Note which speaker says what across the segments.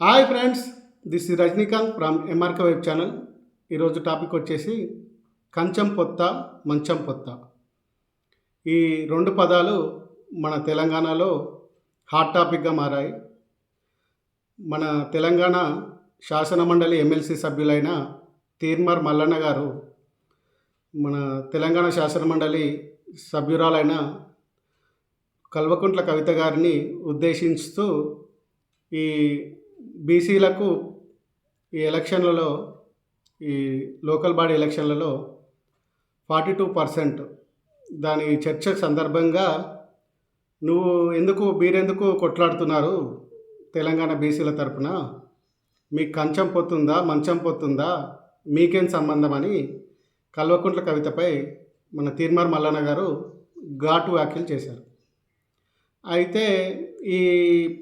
Speaker 1: Hi friends this is Rajinikanth from MRK web channel. ఈరోజు topic వచ్చేసి కంచం పొత్త మంచం పొత్త. ఈ రెండు పదాలు మన తెలంగాణలో హాట్ టాపిక్గా మారాయి. మన తెలంగాణ శాసన మండలి ఎమ్మెల్సీ సభ్యులైన తీర్మర్ మల్లన్న గారు మన తెలంగాణ శాసన మండలి సభ్యురాలైన కల్వకుంట్ల కవిత గారిని ఉద్దేశిస్తూ ఈ బీసీలకు ఈ ఎలక్షన్లలో ఈ లోకల్ బాడీ ఎలక్షన్లలో ఫార్టీ టూ పర్సెంట్ దాని చర్చ సందర్భంగా నువ్వు ఎందుకు మీరెందుకు కొట్లాడుతున్నారు తెలంగాణ బీసీల తరపున? మీకు కంచం పొత్తుందా మంచం పొత్తుందా మీకేం సంబంధం అని కల్వకుంట్ల కవితపై మన తీర్మార్ మల్లన్న గారు ఘాటు వ్యాఖ్యలు చేశారు. అయితే ఈ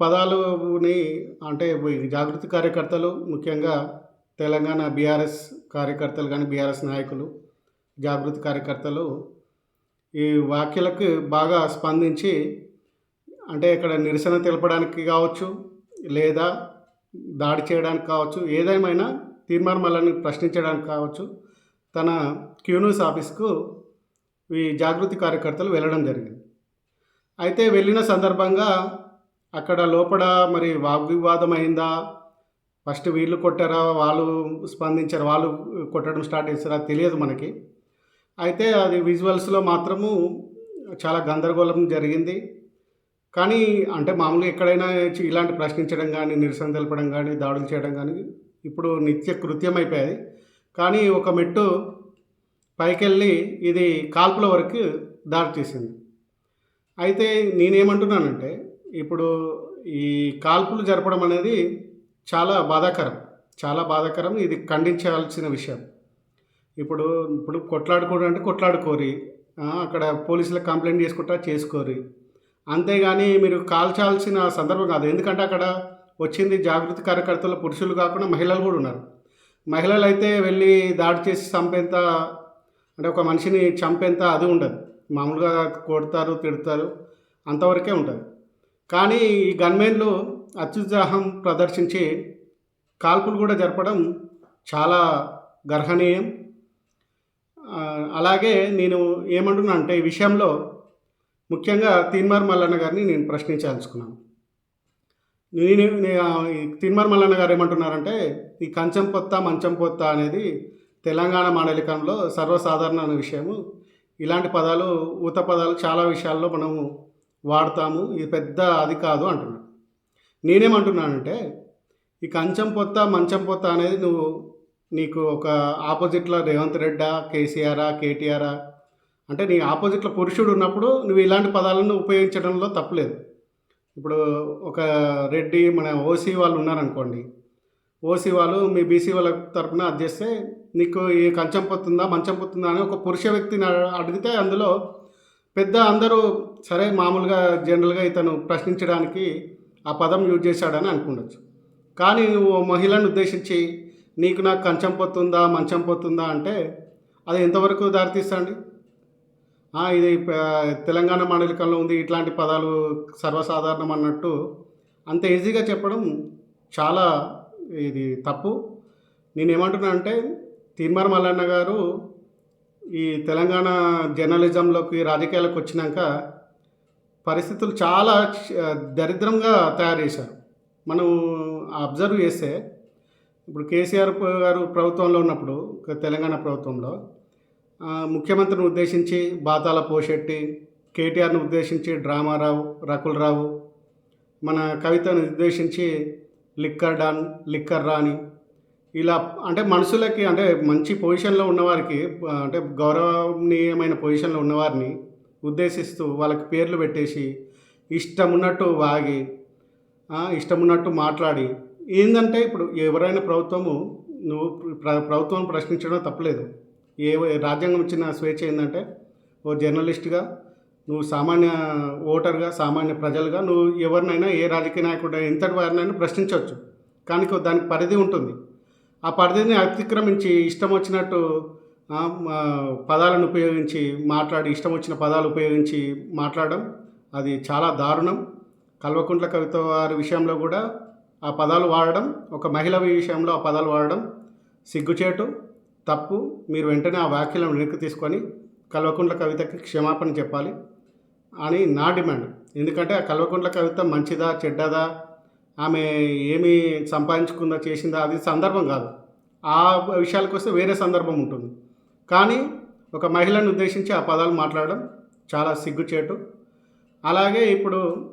Speaker 1: పదాలుని అంటే జాగృతి కార్యకర్తలు ముఖ్యంగా తెలంగాణ బీఆర్ఎస్ కార్యకర్తలు కానీ బీఆర్ఎస్ నాయకులు జాగృతి కార్యకర్తలు ఈ వ్యాఖ్యలకు బాగా స్పందించి అంటే ఇక్కడ నిరసన తెలపడానికి కావచ్చు లేదా దాడి చేయడానికి కావచ్చు ఏదేమైనా తీర్మార్ మల్లని ప్రశ్నించడానికి కావచ్చు తన క్యూనూస్ ఆఫీస్కు ఈ జాగృతి కార్యకర్తలు వెళ్ళడం జరిగింది. అయితే వెళ్ళిన సందర్భంగా అక్కడ లోపల మరి వాగ్వివాదం అయిందా ఫస్ట్ వీళ్ళు కొట్టారా? వాళ్ళు స్పందించారు? వాళ్ళు కొట్టడం స్టార్ట్ చేస్తారా తెలియదు మనకి. అయితే అది విజువల్స్లో మాత్రము చాలా గందరగోళం జరిగింది. కానీ అంటే మామూలుగా ఎక్కడైనా ఇలాంటి ప్రశ్నించడం కానీ నిరసన తెలపడం కానీ దాడులు చేయడం కానీ ఇప్పుడు నిత్య కృత్యం అయిపోయాయి. కానీ ఒక మెట్టు పైకెళ్ళి ఇది కాల్పుల వరకు దారి తీసింది. అయితే నేనేమంటున్నానంటే ఇప్పుడు ఈ కాల్పులు జరపడం అనేది చాలా బాధాకరం. చాలా బాధాకరం. ఇది ఖండించాల్సిన విషయం. ఇప్పుడు ఇప్పుడు కొట్లాడుకోవడం అంటే కొట్లాడుకోరి. అక్కడ పోలీసులకు కంప్లైంట్ చేసుకుంటా చేసుకోరి. అంతేగాని మీరు కాల్చాల్సిన సందర్భం కాదు. ఎందుకంటే అక్కడ వచ్చింది జాగృతి కార్యకర్తలు పురుషులు కాకుండా మహిళలు కూడా ఉన్నారు. మహిళలు అయితే వెళ్ళి దాడి చేసి చంపేంత అంటే ఒక మనిషిని చంపేంత అది ఉండదు. మామూలుగా కొడతారు తిడతారు అంతవరకే ఉంటుంది కానీ ఈ గన్మెన్లు అత్యుత్సాహం ప్రదర్శించి కాల్పులు కూడా జరపడం చాలా గర్హనీయం. అలాగే నేను ఏమంటున్నా అంటే ఈ విషయంలో ముఖ్యంగా తీన్మార్ మల్లన్న గారిని నేను ప్రశ్నించాల్సుకున్నాను. నేను నే- ఈ మల్లన్న గారు ఏమంటున్నారంటే ఈ కంచం పొత్త మంచం పొత్త అనేది తెలంగాణ మాండలికంలో సర్వసాధారణ విషయము. ఇలాంటి పదాలు ఊత పదాలు చాలా విషయాల్లో మనము వాడతాము ఇది పెద్ద అది కాదు అంటున్నాను నేనేమంటున్నానంటే ఈ కంచం పొత్త మంచం పొత్త అనేది నువ్వు నీకు ఒక ఆపోజిట్లో రేవంత్ రెడ్డా కేసీఆరా కేటీఆరా అంటే నీ ఆపోజిట్లో పురుషుడు ఉన్నప్పుడు నువ్వు ఇలాంటి పదాలను ఉపయోగించడంలో తప్పులేదు ఇప్పుడు ఒక రెడ్డి మన ఓసీ వాళ్ళు ఉన్నారనుకోండి ఓసీ వాళ్ళు మీ బీసీ వాళ్ళ తరఫున అది చేస్తే నీకు ఈ కంచం పొత్తుందా మంచం పొత్తుందా అని ఒక పురుష వ్యక్తిని అడిగితే అందులో పెద్ద అందరూ సరే మామూలుగా జనరల్గా ఇతను ప్రశ్నించడానికి ఆ పదం యూజ్ చేశాడని అనుకుండొచ్చు. కానీ నువ్వు ఓ మహిళను ఉద్దేశించి నీకు నాకు కంచం పోతుందా మంచం పోతుందా అంటే అది ఎంతవరకు దారితీస్తండి ఇది తెలంగాణ మాండలికంలో ఉంది ఇట్లాంటి పదాలు సర్వసాధారణం అన్నట్టు అంత ఈజీగా చెప్పడం చాలా ఇది తప్పు. నేనేమంటున్నా అంటే తీర్మార్ మల్లన్న గారు ఈ తెలంగాణ జర్నలిజంలోకి రాజకీయాలకు వచ్చినాక పరిస్థితులు చాలా దరిద్రంగా తయారు చేశారు. మనం అబ్జర్వ్ చేస్తే ఇప్పుడు కేసీఆర్ గారు ప్రభుత్వంలో ఉన్నప్పుడు తెలంగాణ ప్రభుత్వంలో ముఖ్యమంత్రిని ఉద్దేశించి బాతాల పోషెట్టి కేటీఆర్ను ఉద్దేశించి డ్రామారావు రకులరావు మన కవితను ఉద్దేశించి లిక్కర్ డాన్ లిక్కర్ రాణి ఇలా అంటే మనుషులకి అంటే మంచి పొజిషన్లో ఉన్నవారికి అంటే గౌరవనీయమైన పొజిషన్లో ఉన్నవారిని ఉద్దేశిస్తూ వాళ్ళకి పేర్లు పెట్టేసి ఇష్టం ఉన్నట్టు వాగి ఇష్టం ఉన్నట్టు మాట్లాడి ఏంటంటే ఇప్పుడు ఎవరైనా ప్రభుత్వము నువ్వు ప్ర ప్రభుత్వం ప్రశ్నించడం తప్పలేదు. ఏ రాజ్యాంగం ఇచ్చిన స్వేచ్ఛ ఏంటంటే ఓ జర్నలిస్ట్గా నువ్వు సామాన్య ఓటర్గా సామాన్య ప్రజలుగా నువ్వు ఎవరినైనా ఏ రాజకీయ నాయకుడు ఎంతటి వారినైనా ప్రశ్నించవచ్చు. కానీ దానికి పరిధి ఉంటుంది. ఆ పరిధిని అతిక్రమించి ఇష్టం వచ్చినట్టు పదాలను ఉపయోగించి మాట్లాడి ఇష్టం వచ్చిన పదాలు ఉపయోగించి మాట్లాడడం అది చాలా దారుణం. కల్వకుంట్ల కవిత వారి విషయంలో కూడా ఆ పదాలు వాడడం ఒక మహిళ విషయంలో ఆ పదాలు వాడడం సిగ్గుచేటు తప్పు. మీరు వెంటనే ఆ వ్యాఖ్యలను వెనక్కి తీసుకొని కల్వకుంట్ల కవితకి క్షమాపణ చెప్పాలి అని నా డిమాండ్. ఎందుకంటే ఆ కల్వకుంట్ల కవిత మంచిదా చెడ్డదా ఆమె ఏమి సంపాదించుకుందా చేసిందా? అది సందర్భం కాదు. ఆ విషయాలకు వస్తే వేరే సందర్భం ఉంటుంది. కానీ ఒక మహిళను ఉద్దేశించి ఆ పదాలు మాట్లాడడం చాలా సిగ్గుచేటు. అలాగే ఇప్పుడు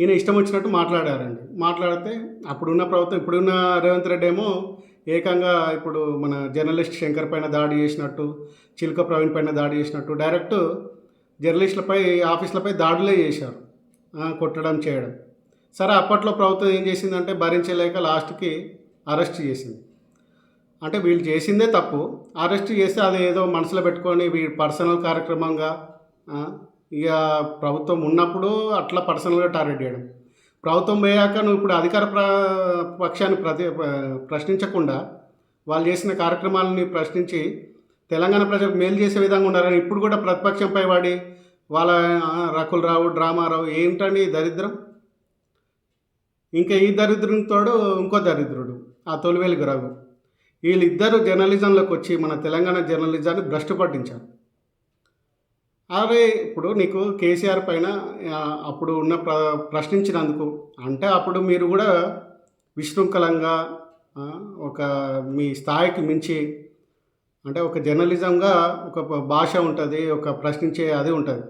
Speaker 1: ఈయన ఇష్టం వచ్చినట్టు మాట్లాడారండి. మాట్లాడితే అప్పుడున్న ప్రభుత్వం ఇప్పుడున్న రేవంత్ రెడ్డి ఏమో ఏకంగా ఇప్పుడు మన జర్నలిస్ట్ శంకర్ పైన దాడి చేసినట్టు చిలుక ప్రవీణ్ పైన దాడి చేసినట్టు డైరెక్ట్ జర్నలిస్టులపై ఆఫీసులపై దాడులే చేశారు. కొట్టడం చేయడం. సరే అప్పట్లో ప్రభుత్వం ఏం చేసిందంటే భరించలేక లాస్ట్కి అరెస్ట్ చేసింది. అంటే వీళ్ళు చేసిందే తప్పు. అరెస్ట్ చేస్తే అది ఏదో మనసులో పెట్టుకొని వీళ్ళు పర్సనల్ కార్యక్రమంగా ఇక ప్రభుత్వం ఉన్నప్పుడు అట్లా పర్సనల్గా టార్గెట్ చేయడం. ప్రభుత్వం పోయాక నువ్వు ఇప్పుడు అధికార ప్ర పక్షాన్ని ప్రతి ప్రశ్నించకుండా వాళ్ళు చేసిన కార్యక్రమాలని ప్రశ్నించి తెలంగాణ ప్రజలకు మేలు చేసే విధంగా ఉండాలని ఇప్పుడు కూడా ప్రతిపక్షంపై వాడి వాళ్ళ ఆ, రకుల్ రావు డ్రామారావు ఏంటండి దరిద్రం? ఇంకా ఈ దరిద్రంతో ఇంకో దరిద్రుడు ఆ తొలివేలు రఘు. వీళ్ళిద్దరూ జర్నలిజంలోకి వచ్చి మన తెలంగాణ జర్నలిజాన్ని భ్రష్టు పట్టించారు. అరే ఇప్పుడు నీకు కేసీఆర్ పైన అప్పుడు ఉన్న ప్ర ప్రశ్నించినందుకు అంటే అప్పుడు మీరు కూడా విశృంఖలంగా ఒక మీ స్థాయికి మించి అంటే ఒక జర్నలిజంగా ఒక భాష ఉంటుంది ఒక ప్రశ్నించే అది ఉంటుంది.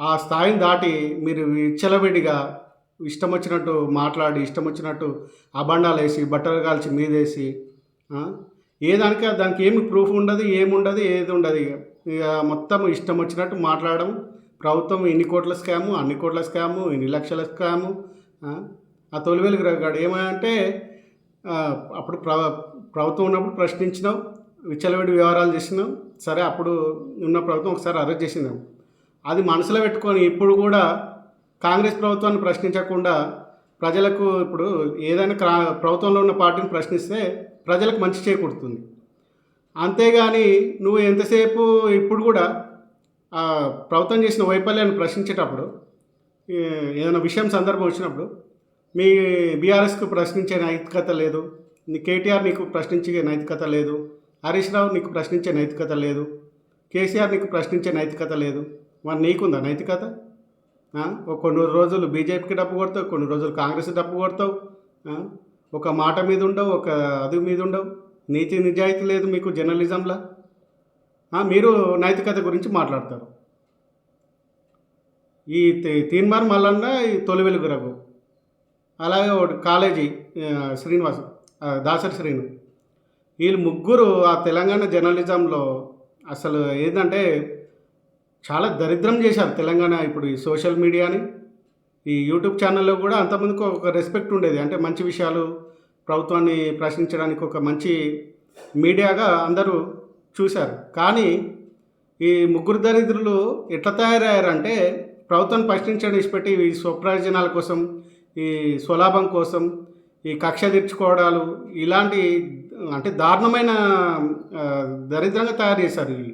Speaker 1: ఆ స్థాయిని దాటి మీరు విచ్చలవిడిగా ఇష్టం వచ్చినట్టు మాట్లాడి ఇష్టం వచ్చినట్టు అబండాలు వేసి బట్టలు కాల్చి మీదేసి ఏ దానికి దానికి ఏమి ప్రూఫ్ ఉండదు ఏముండదు ఏది ఉండదు. ఇక ఇక మొత్తం ఇష్టం వచ్చినట్టు మాట్లాడడం. ప్రభుత్వం ఇన్ని కోట్ల స్కాము అన్ని కోట్ల స్కాము ఇన్ని లక్షల స్కాము ఆ, ఆ తొలివేలు ఏమంటే అప్పుడు ప్ర ప్రభుత్వం ఉన్నప్పుడు ప్రశ్నించినాం విచ్చలవిడి వ్యవహారాలు చేసినాం. సరే అప్పుడు ఉన్న ప్రభుత్వం ఒకసారి అరెస్ట్ చేసినాం అది మనసులో పెట్టుకొని ఇప్పుడు కూడా కాంగ్రెస్ ప్రభుత్వాన్ని ప్రశ్నించకుండా ప్రజలకు ఇప్పుడు ఏదైనా క్రా ప్రభుత్వంలో ఉన్న పార్టీని ప్రశ్నిస్తే ప్రజలకు మంచి చేకూరుతుంది. అంతేగాని నువ్వు ఎంతసేపు ఇప్పుడు కూడా ప్రభుత్వం చేసిన వైఫల్యాన్ని ప్రశ్నించేటప్పుడు ఏదైనా విషయం సందర్భం వచ్చినప్పుడు మీ బీఆర్ఎస్కు ప్రశ్నించే నైతికత లేదు నీ కేటీఆర్ నీకు ప్రశ్నించే నైతికత లేదు హరీష్ రావు నీకు ప్రశ్నించే నైతికత లేదు కేసీఆర్ నీకు ప్రశ్నించే నైతికత లేదు. మరి నీకుందా నైతికత? ఒక కొన్ని రోజులు బీజేపీకి డప్పు కొడతావు కొన్ని రోజులు కాంగ్రెస్ డప్పు కొడతావు ఒక మాట మీద ఉండవు ఒక అది మీద ఉండవు. నీతి నిజాయితీ లేదు మీకు జర్నలిజంలో. మీరు నైతికత గురించి మాట్లాడతారు. ఈ తీన్మార్ మల్లన్న ఈ తొలి వెలుగు రఘు అలాగే ఒకటి కాలేజీ శ్రీనివాస్ దాసరి శ్రీను. వీళ్ళు ముగ్గురు ఆ తెలంగాణ జర్నలిజంలో అసలు ఏంటంటే చాలా దరిద్రం చేశారు తెలంగాణ ఇప్పుడు ఈ సోషల్ మీడియాని. ఈ యూట్యూబ్ ఛానల్లో కూడా అంతమందికి ఒక రెస్పెక్ట్ ఉండేది. అంటే మంచి విషయాలు ప్రభుత్వాన్ని ప్రశ్నించడానికి ఒక మంచి మీడియాగా అందరూ చూశారు. కానీ ఈ ముగ్గురు దరిద్రులు ఎట్లా తయారయ్యారంటే ప్రభుత్వాన్ని ప్రశ్నించడం ఇచ్చిపెట్టి ఈ స్వప్రయోజనాల కోసం ఈ స్వలాభం కోసం ఈ కక్ష తీర్చుకోవడాలు ఇలాంటి అంటే దారుణమైన దరిద్రంగా తయారు చేశారు ఈ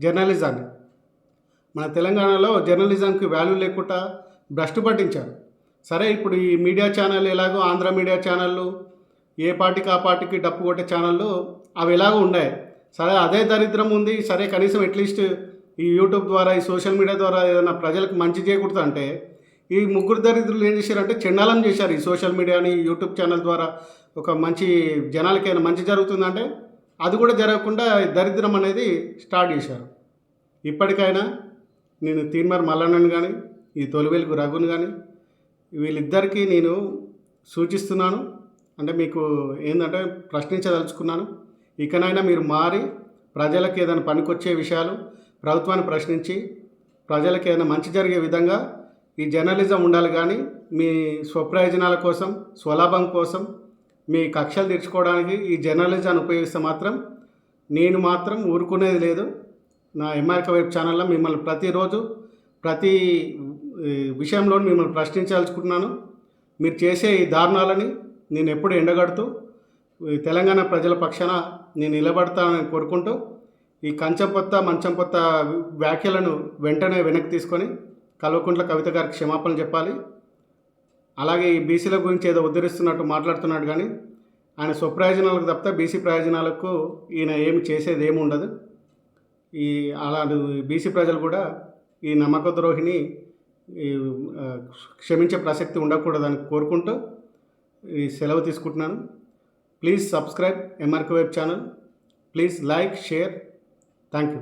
Speaker 1: జర్నలిజాన్ని. మన తెలంగాణలో జర్నలిజంకి వాల్యూ లేకుండా భ్రష్టు పట్టించారు. సరే ఇప్పుడు ఈ మీడియా ఛానల్ ఎలాగో ఆంధ్ర మీడియా ఛానళ్ళు ఏ పార్టీకి ఆ పార్టీకి డప్పు కొట్టే ఛానళ్ళు అవి ఎలాగో ఉన్నాయి. సరే అదే దరిద్రం ఉంది. సరే కనీసం అట్లీస్ట్ ఈ యూట్యూబ్ ద్వారా ఈ సోషల్ మీడియా ద్వారా ఏదైనా ప్రజలకు మంచి చేయకూడదు అంటే ఈ ముగ్గురు దరిద్రులు ఏం చేశారంటే చెండాలం చేశారు ఈ సోషల్ మీడియాని యూట్యూబ్ ఛానల్ ద్వారా. ఒక మంచి జనాలకైనా మంచి జరుగుతుందంటే అది కూడా జరగకుండా ఈ దరిద్రం అనేది స్టార్ట్ చేశారు. ఇప్పటికైనా నేను తీన్మార్ మల్లన్నను కానీ ఈ తొలివేలుకు రఘును కానీ వీళ్ళిద్దరికీ నేను సూచిస్తున్నాను. అంటే మీకు ఏంటంటే ప్రశ్నించదలుచుకున్నాను. ఇకనైనా మీరు మారి ప్రజలకు ఏదైనా పనికొచ్చే విషయాలు ప్రభుత్వాన్ని ప్రశ్నించి ప్రజలకు ఏదైనా మంచి జరిగే విధంగా ఈ జర్నలిజం ఉండాలి కానీ మీ స్వప్రయోజనాల కోసం స్వలాభం కోసం మీ కక్షలు తీర్చుకోవడానికి ఈ జర్నలిజాన్ని ఉపయోగిస్తే మాత్రం నేను మాత్రం ఊరుకునేది లేదు. నా ఎంఆర్క వెబ్ ఛానల్లో మిమ్మల్ని ప్రతిరోజు ప్రతి విషయంలో మిమ్మల్ని ప్రశ్నించాల్చుకుంటున్నాను మీరు చేసే ఈ దారుణాలని నేను ఎప్పుడు ఎండగడుతూ ఈ తెలంగాణ ప్రజల పక్షాన నేను నిలబడతానని కోరుకుంటూ ఈ కంచం పొత్త మంచం పొత్త వ్యాఖ్యలను వెంటనే వెనక్కి తీసుకొని కల్వకుంట్ల కవిత గారికి క్షమాపణ చెప్పాలి. అలాగే ఈ బీసీల గురించి ఏదో ఉద్ధరిస్తున్నట్టు మాట్లాడుతున్నాడు కానీ ఆయన స్వప్రయోజనాలకు తప్పితే బీసీ ప్రయోజనాలకు ఈయన ఏమి చేసేది ఏమి ఉండదు. ఈ అలాంటి బీసీ ప్రజలు కూడా ఈ నమ్మక ద్రోహిని ఈ, క్షమించే ప్రసక్తి ఉండకూడదని కోరుకుంటూ ఈ సెలవు తీసుకుంటున్నాను. Please subscribe MRK web channel. Please like share. Thank you